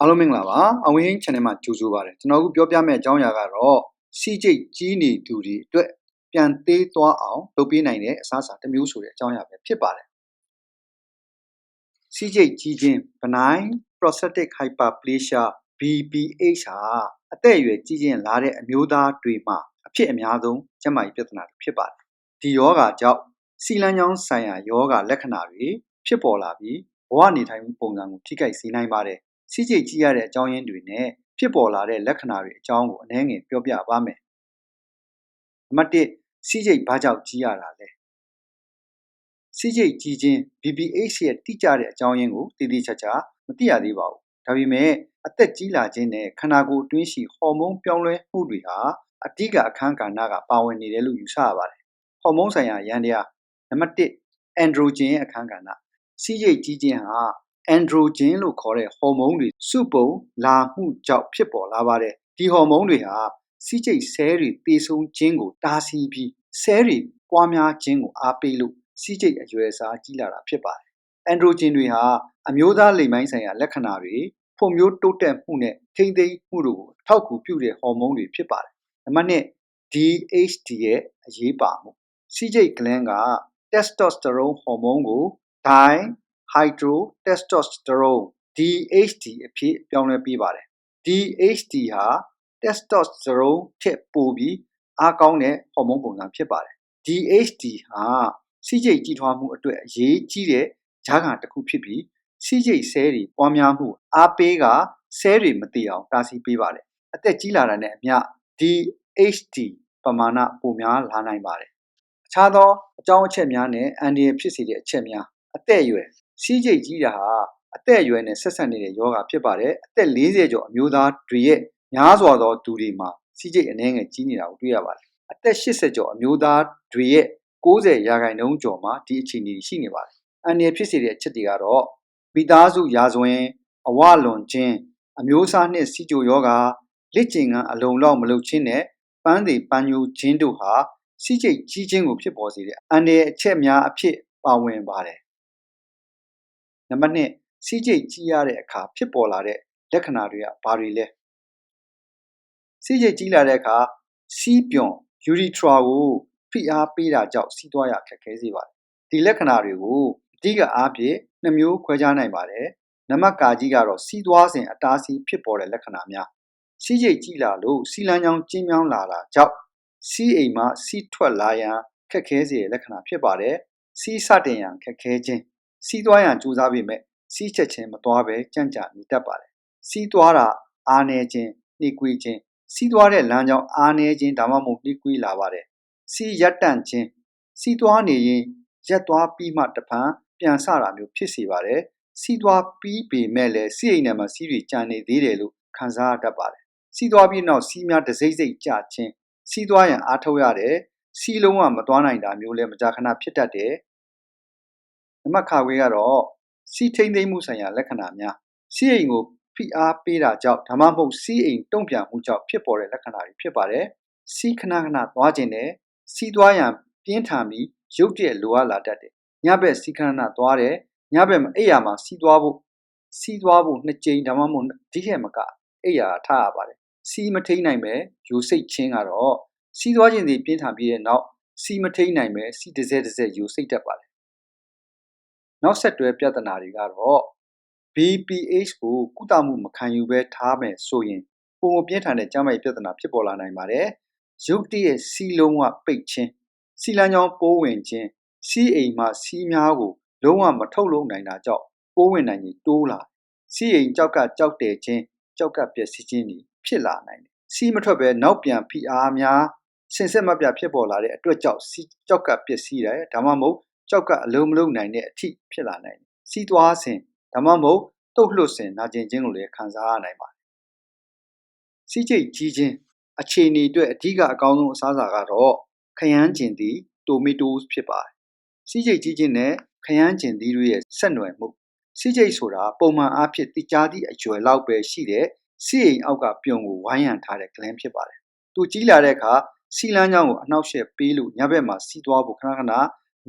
အားလုံးမင်္ဂလာပါအဝင်း channel မှာကြိုဆိုပါရစေကျွန်တော်အခုပြောပြမယ့်အကြောင်းအရာကတော့စီဂျိတ်ကြီးနေသူတွေအတွက်ပြန်သေးသွားအောင်လုပ်ပေးနိုင်တဲ့အစားအစာတစ်မျိုးဆိုတဲ့အကြောင်းအရာပဲဖြစ်ပါတယ်စီဂျိတ်ကြီးခြင်း benign prostatic hyperplasia BPH ဟာအသက်အရွယ်ကြီးခြင်းလာတဲ့အမျိုးသားတွေမှာအဖြစ်အများဆုံးကျန်းမာရေးပြဿနာတွေဖြစ်ပါတယ်ဒီယောဂါကြောင့်စီလန်းချောင်းဆိုင်ရာယောဂါလက္ခဏာတွေဖြစ်ပေါ်လာပြီးဘဝနေထိုင်မှုပုံစံကိုထိခိုက်စေနိုင်ပါတယ် စီးကျိတ်ကြီးရတဲ့အကြောင်းရင်းတွေနဲ့ဖြစ်ပေါ်လာတဲ့လက္ခဏာတွေအကြောင်းကိုအနည်းငယ်ပြောပြပါမယ်။နံပါတ်1စီးကျိတ်ဘာကြောင့်ကြီးရတာလဲ။စီးကျိတ်ကြီးခြင်း BPH ရဲ့တိကျတဲ့အကြောင်းရင်းကိုတည်တည်ချာချာမသိရသေးပါဘူး။ဒါပေမဲ့အသက်ကြီးလာခြင်းနဲ့ခန္ဓာကိုယ်အတွင်းရှိဟော်မုန်းပြောင်းလဲမှုတွေဟာအဓိကအခန်းကဏ္ဍကပါဝင်နေတယ်လို့ယူဆရပါတယ်။ဟော်မုန်းဆိုင်ရာရန်တရားနံပါတ်1အန်ဒရိုဂျင်ရဲ့အခန်းကဏ္ဍစီးကျိတ်ကြီးခြင်းဟာ အန်ဒရိုဂျင်လို့ခေါ်တဲ့ ဟော်မုန်းတွေ စုပုံလာမှုကြောင့်ဖြစ်ပေါ်လာပါတယ်ဒီဟော်မုန်းတွေဟာစီးကျိတ်ဆဲတွေတေဆုံးခြင်းကိုတားဆီးပြီးဆဲတွေပွားများခြင်းကိုအားပေးလို့စီးကျိတ်အရွယ်အစားကြီးလာတာဖြစ်ပါတယ်အန်ဒရိုဂျင်တွေဟာအမျိုးသားလိမ်ပိုင်းဆိုင်ရာလက္ခဏာတွေဖွံ့ဖြိုးတိုးတက်မှုနဲ့ထိမ့်သိမ်းမှုတို့ကိုထောက်ကူပြုတဲ့ဟော်မုန်းတွေဖြစ်ပါတယ်နံပါတ်1 DHT ရဲ့အရေးပါမှုစီးကျိတ်ဂလန်းက testosterone ဟော်မုန်းကို di hydrotestosterone DHT အဖြစ်ပြောင်းလဲပေးပါတယ် DHT ဟာ testosterone ထက်ပိုပြီးအားကောင်းတဲ့ဟော်မုန်းပုံစံဖြစ်ပါတယ် DHT ဟာစီးကျိတ်ကြီးထွားမှုအတွက်အရေးကြီးတဲ့ဂျားကန်တစ်ခုဖြစ်ပြီးစီးကျိတ်ဆဲတွေပွားများမှုအားပေးကဆဲတွေမတည်အောင်တားဆီးပေးပါတယ်အသက်ကြီးလာတာနဲ့အမျှ DHT ပမာဏပိုများလာနိုင်ပါတယ်အခြားသောအကြောင်းအချက်များနဲ့အန်ဒီရဖြစ်စေတဲ့အချက်များအသက်အရွယ် စီးကျိတ်ကြီးတာဟာအသက်အရွယ်နဲ့ဆက်ဆက်နေတဲ့ယောဂဖြစ်ပါတယ်အသက်40ကျော်အမျိုးသားတွေရဲ့များစွာသောသူတွေမှာစီးကျိတ်အနှဲငယ်ကြီးနေတာကိုတွေ့ရပါတယ်အသက်80ကျော်အမျိုးသားတွေရဲ့90ရာခိုင်နှုန်းကျော်မှာဒီအခြေအနေရှိနေပါတယ်အန်ဒီရဖြစ်စေတဲ့အချက်တွေကတော့မိသားစုရာဇဝင်အဝလွန်ခြင်းအမျိုးအစားနှင့်စီကြိုယောဂလက်ကျင်ကအလုံလောက်မလုပ်ခြင်းနဲ့ပန်းသေးပန်းညိုခြင်းတို့ဟာစီးကျိတ်ကြီးခြင်းကိုဖြစ်ပေါ်စေတဲ့အန်ဒီရအချက်များအဖြစ်ပါဝင်ပါတယ် နံပါတ်2စီးကျိတ်ကြီးရတဲ့အခါဖြစ်ပေါ်လာတဲ့လက္ခဏာတွေကဘာတွေလဲစီးကျိတ်ကြီးလာတဲ့အခါစီးပြွန်ယူရီထရာကိုဖိအားပေးတာကြောင့်စီးသွားရခက်ခဲစေပါတယ်ဒီလက္ခဏာတွေကိုအဓိကအားဖြင့်နှမျိုးခွဲခြားနိုင်ပါတယ်နံပါတ်ကာကြီးကတော့စီးသွားစဉ်အတားဆီးဖြစ်ပေါ်တဲ့လက္ခဏာများစီးကျိတ်ကြီးလာလို့စီလန်းချောင်းကျင်းမြောင်းလာတာကြောင့်စီးအိမ်မှာစီးထွက်လာရန်ခက်ခဲစေတဲ့လက္ခဏာဖြစ်ပါတယ်စီးစတင်ရန်ခက်ခဲခြင်း စီးသွားရန်ကြိုးစားပေမဲ့စီးချက်ချင်းမသွားပဲကြံ့ကြာနေတတ်ပါတယ်စီးသွားတာအားနေခြင်းနှိကွေးခြင်းစီးသွားတဲ့လမ်းကြောင်းအားနေခြင်းဒါမှမဟုတ်နှိကွေးလာပါတယ်စီးရက်တန့်ခြင်းစီးသွားနေရင်ရက်သွားပြီးမှတဖန်ပြန်ဆတာမျိုးဖြစ်စေပါတယ်စီးသွားပြီးပေမဲ့လည်းစီးအိမ်ထဲမှာစီးတွေကြံနေသေးတယ်လို့ခံစားရတတ်ပါတယ်စီးသွားပြီးနောက်စီးများတစိမ့်စိမ့်ကြခြင်းစီးသွားရန်အားထုတ်ရတယ်စီးလုံးဝမသွားနိုင်တာမျိုးလည်းမကြာခဏဖြစ်တတ်တယ် နံပါတ်ခါခွေးကတော့စီးထိမ့်သိမ့်မှုဆိုင်ရာလက္ခဏာများစီးအိမ်ကိုဖိအားပေးတာကြောင့်ဒါမှမဟုတ်စီးအိမ်တုံ့ပြန်မှုကြောင့်ဖြစ်ပေါ်တဲ့လက္ခဏာတွေဖြစ်ပါတယ်စီးခဏခဏသွားခြင်းနဲ့စီးသွားရန်ပြင်းထန်ပြီးရုတ်တရက်လိုအပ်လာတတ်တယ်ညဘက်စီးခဏခဏသွားတယ်ညဘက်မှာအိပ်ရာမှာစီးသွားဖို့စီးသွားဖို့နှစ်ကြိမ်ဒါမှမဟုတ်ဒီထက်မကအိပ်ရာထားရပါတယ်စီးမထိန်နိုင်ပဲယူစိတ်ချင်းကတော့စီးသွားခြင်းစီပြင်းထန်ပြီးတဲ့နောက်စီးမထိန်နိုင်ပဲစီးတစ်စက်တစ်စက်ယူစိတ်တက်ပါတယ် နောက်ဆက်တွဲပြဿနာတွေကတော့ BPH ကိုကုသမှုမခံယူဘဲထားမယ်ဆိုရင်ပုံမပြင်းထန်တဲ့ကျန်းမာရေးပြဿနာဖြစ်ပေါ်လာနိုင်ပါတယ်။ရုတ်တရက်စီးလုံးဝပိတ်ခြင်းစီလန်းချောင်းပိုးဝင်ခြင်းစီးအိမ်မှာစီးများကိုလုံးဝမထုတ်လုပ်နိုင်တာကြောင့်ပိုးဝင်နိုင်ရင်တိုးလာစီးအိမ်ကြောက်ကကြောက်တယ်ခြင်းကြောက်ကပျက်စီးခြင်းတွေဖြစ်လာနိုင်တယ်။စီးမထွက်ပဲနောက်ပြန်ဖိအားများစင်စစ်မပြဖြစ်ပေါ်လာတဲ့အတွက်ကြောင့်စီးကြောက်ကပျက်စီးတယ်ဒါမှမဟုတ် ကြောက်ကအလုံးမလုံးနိုင်တဲ့အထိဖြစ်လာနိုင်တယ်။စီးသွားစဉ်ဒါမှမဟုတ်တုတ်လွတ်စဉ်နာကျင်ခြင်းကိုလည်းခံစားရနိုင်ပါတယ်။စီးကျိတ်ကြီးခြင်းအခြေအနေအတွက်အဓိကအကောင်းဆုံးအစားအစာကတော့ခရမ်းကျင်သည့်တိုမီတိုးဖြစ်ပါတယ်။စီးကျိတ်ကြီးခြင်းနဲ့ခရမ်းကျင်သီးတို့ရဲ့ဆက်နွယ်မှုစီးကျိတ်ဆိုတာပုံမှန်အားဖြင့်တိကျသည့်အရွယ်လောက်ပဲရှိတဲ့စီအိမ်အောက်ကပြုံကိုဝိုင်းရံထားတဲ့ဂလန်းဖြစ်ပါတယ်။သူကြီးလာတဲ့အခါစီလန်းချောင်းကိုအနှောက်အယှက်ပေးလို့ညဘက်မှာစီးသွားဖို့ခဏခဏ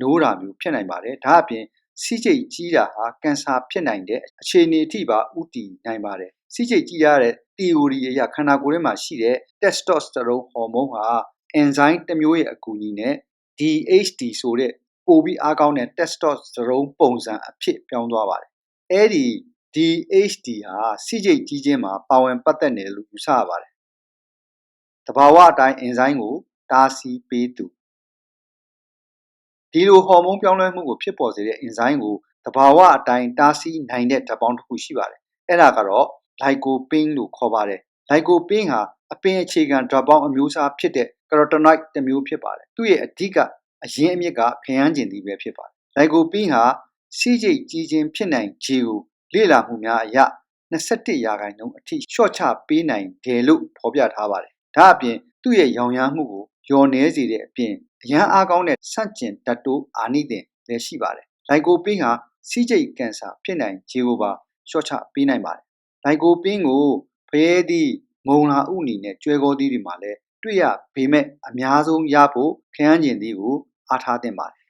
နိုးတာမျိုးဖြစ်နိုင်ပါတယ်။ဒါအပြင်စီးကျိတ်ကြီးတာဟာကင်ဆာဖြစ်နိုင်တဲ့အခြေအနေအထိပါဥတည်နိုင်ပါတယ်စီးကျိတ်ကြီးရတဲ့ theory အရခန္ဓာကိုယ်ထဲမှာရှိတဲ့ testosterone ဟော်မုန်းဟာ enzyme တစ်မျိုးရဲ့အကူအညီနဲ့ DHT ဆိုတဲ့ပိုပြီးအားကောင်းတဲ့ testosterone ပုံစံအဖြစ်ပြောင်းသွားပါတယ်အဲ့ဒီ DHT ဟာစီးကျိတ်ကြီးခြင်းမှာပါဝင်ပတ်သက်နေတယ်လို့ယူဆရပါတယ်တဘာဝအတိုင်း enzyme ကိုတားဆီးပေးသူ ဒီလိုဟော်မုန်းပြောင်းလဲမှုကိုဖြစ်ပေါ်စေတဲ့ enzyme ကိုတဘာဝအတိုင်းတားဆီးနိုင်တဲ့ဓာတ်ပေါင်းတစ်ခုရှိပါတယ်အဲ့ဒါကတော့ lycopene လို့ခေါ်ပါတယ် lycopene ဟာအပင်အခြေခံဓာတ်ပေါင်းအမျိုးအစားဖြစ်တဲ့ carotenoid တစ်မျိုးဖြစ်ပါတယ်သူ့ရဲ့အဓိကအရင်းအမြစ်ကခရမ်းကျင်သီးပဲဖြစ်ပါတယ် lycopene ဟာစီးကျိတ်ကြီးခြင်းဖြစ်နိုင်ခြေကိုလေ့လာမှုများအရ21ရာခိုင်နှုန်းအထိရှော့ချပေးနိုင်တယ်လို့ဖော်ပြထားပါတယ်ဒါအပြင်သူ့ရဲ့ရောင်ရမ်းမှုကို လျော်နှဲစေတဲ့အပြင်အရန်အားကောင်းတဲ့ဆန့်ကျင်ဓာတ်တိုးအာနိသင်လည်းရှိပါတယ်လိုက်ကိုပင်းဟာစီးကျိတ်ကင်ဆာဖြစ်နိုင်ခြေကိုပါလျှော့ချပေးနိုင်ပါတယ်လိုက်ကိုပင်းကိုဖရဲသည့်မုံလာဥနီနဲ့ကျွဲကောသီးတွေမှာလည်းတွေ့ရပေမဲ့အများဆုံးရဖို့ခရမ်းကျင်သီးကိုအားထားသင့်ပါတယ်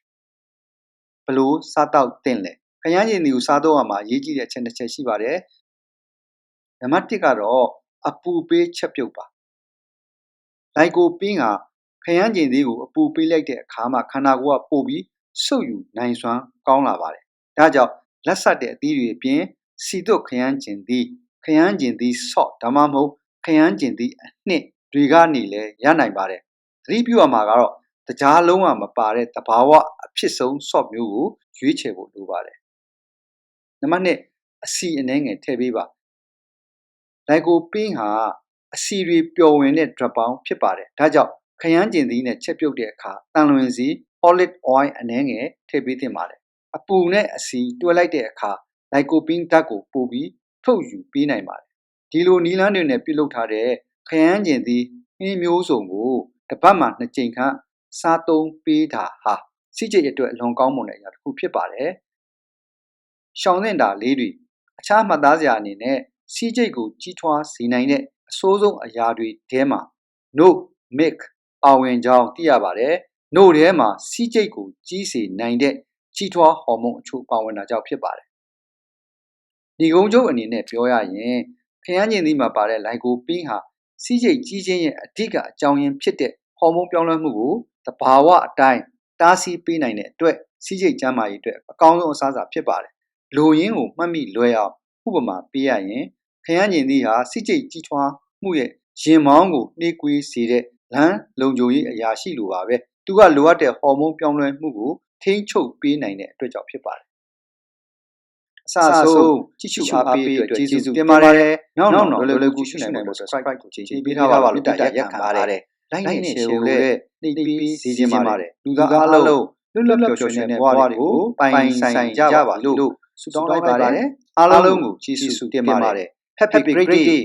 ဘလို့စားတော့သင့်လဲခရမ်းကျင်သီးကိုစားတော့ရမှာအရေးကြီးတဲ့အချက်တစ်ချက်ရှိပါတယ်နံပါတ်1ကတော့အပူပေးချက်ပြုတ်ပါလိုက်ကိုပင်းဟာခ ရမ်းကျင်သေးကိုအပူပေးလိုက်တဲ့အခါမှာခန္ဓာကိုယ်ကပို့ပြီးဆုပ်ယူနိုင်စွမ်းကောင်းလာပါတယ်။ဒါကြောင့်လက်ဆက်တဲ့အသီးတွေအပြင်စီတုတ်ခရမ်းကျင်သီးခရမ်းကျင်သီးဆော့ဒါမှမဟုတ်ခရမ်းကျင်သီးအနှစ်တွေကနေလည်းရနိုင်ပါတယ်။သတိပြုရမှာကတော့တကြားလုံးဝမပါတဲ့တဘာဝအဖြစ်ဆုံးဆော့မျိုးကိုရွေးချယ်ဖို့လိုပါတယ်။နံပါတ်1အစီအနှဲငယ်ထည့်ပေးပါ။လိုက်ကိုပင်းဟာအစီတွေပျော်ဝင်တဲ့ drop ပေါင်းဖြစ်ပါတယ်။ဒါကြောင့် ခရမ်းကျင်သီးနဲ့ချက်ပြုတ်တဲ့အခါတန်လွင်စီ olive oil အနည်းငယ်ထည့်ပေးသင့်ပါတယ်။အပူနဲ့အစီတွဲလိုက်တဲ့အခါလိုက်ကိုပင်းဓာတ်ကိုပို့ပြီးထုတ်ယူပေးနိုင်ပါတယ်။ဒီလိုနီလန်းတွေနဲ့ပြုလုပ်ထားတဲ့ခရမ်းကျင်သီးဟင်းမျိုးစုံကိုတစ်ပတ်မှနှစ်ကြိမ်ခန့်စားသုံးပေးတာဟာစီးကျိတ်အတွက်အလွန်ကောင်းမွန်တဲ့အရာတစ်ခုဖြစ်ပါတယ်။ရှောင်းသင့်တာလေးတွေအခြားမှတ်သားစရာအနေနဲ့စီးကျိတ်ကိုကြီးထွားစေနိုင်တဲ့အဆိုးဆုံးအရာတွေထဲမှာ no milk ပါဝင်ကြောင်းသိရပါတယ်။နို့ထဲမှာစီးကျိတ်ကိုကြီးစေနိုင်တဲ့ကြီးထွားဟော်မုန်းအချို့ပါဝင်တာကြောင့်ဖြစ်ပါတယ်။ဒီကုန်းချုပ်အနေနဲ့ပြောရရင်ခရမ်းကျင်သီးမှာပါတဲ့လိုက်ကိုပင်းဟာစီးကျိတ်ကြီးခြင်းရဲ့အဓိကအကြောင်းရင်းဖြစ်တဲ့ဟော်မုန်းပြောင်းလဲမှုကိုတဘာဝအတိုင်းတားဆီးပေးနိုင်တဲ့အတွက်စီးကျိတ်ကျန်းမာရေးအတွက်အကောင်းဆုံးအစားအစာဖြစ်ပါတယ်။လိုရင်းကိုမှတ်မိလွယ်အောင်ဥပမာပေးရရင်ခရမ်းကျင်သီးဟာစီးကျိတ်ကြီးထွားမှုရဲ့ရင်မောင်းကိုနှေးကွေးစေတဲ့ လမ်းလုံခြုံရေးအရာရှိလိုပါပဲသူကလိုအပ်တဲ့ဟော်မုန်းပြောင်းလဲမှုကိုထိန်းချုပ်ပေးနိုင်တဲ့အတွက်ကြောင့်ဖြစ်ပါတယ်အစအဆုံးကြည့်ရှုအားပေးအတွက်ကျေးဇူးတင်ပါတယ်နောက်နောက်လွယ်လွယ်ကူရှုနိုင်ဖို့ subscribe ကိုချိန်ပေးထားပါလို့တက်ရက်ခံပါတယ် like နဲ့ share ကိုလည်းနှိပ်ပေးစေချင်ပါတယ်လူသားအားလုံးလွတ်လပ်ပျော်ရွှင်တဲ့ဘဝတွေကိုပိုင်ဆိုင်ကြပါလို့ဆုတောင်းလိုက်ပါတယ်အားလုံးကိုကျေးဇူးတင်ပါတယ် Happy great day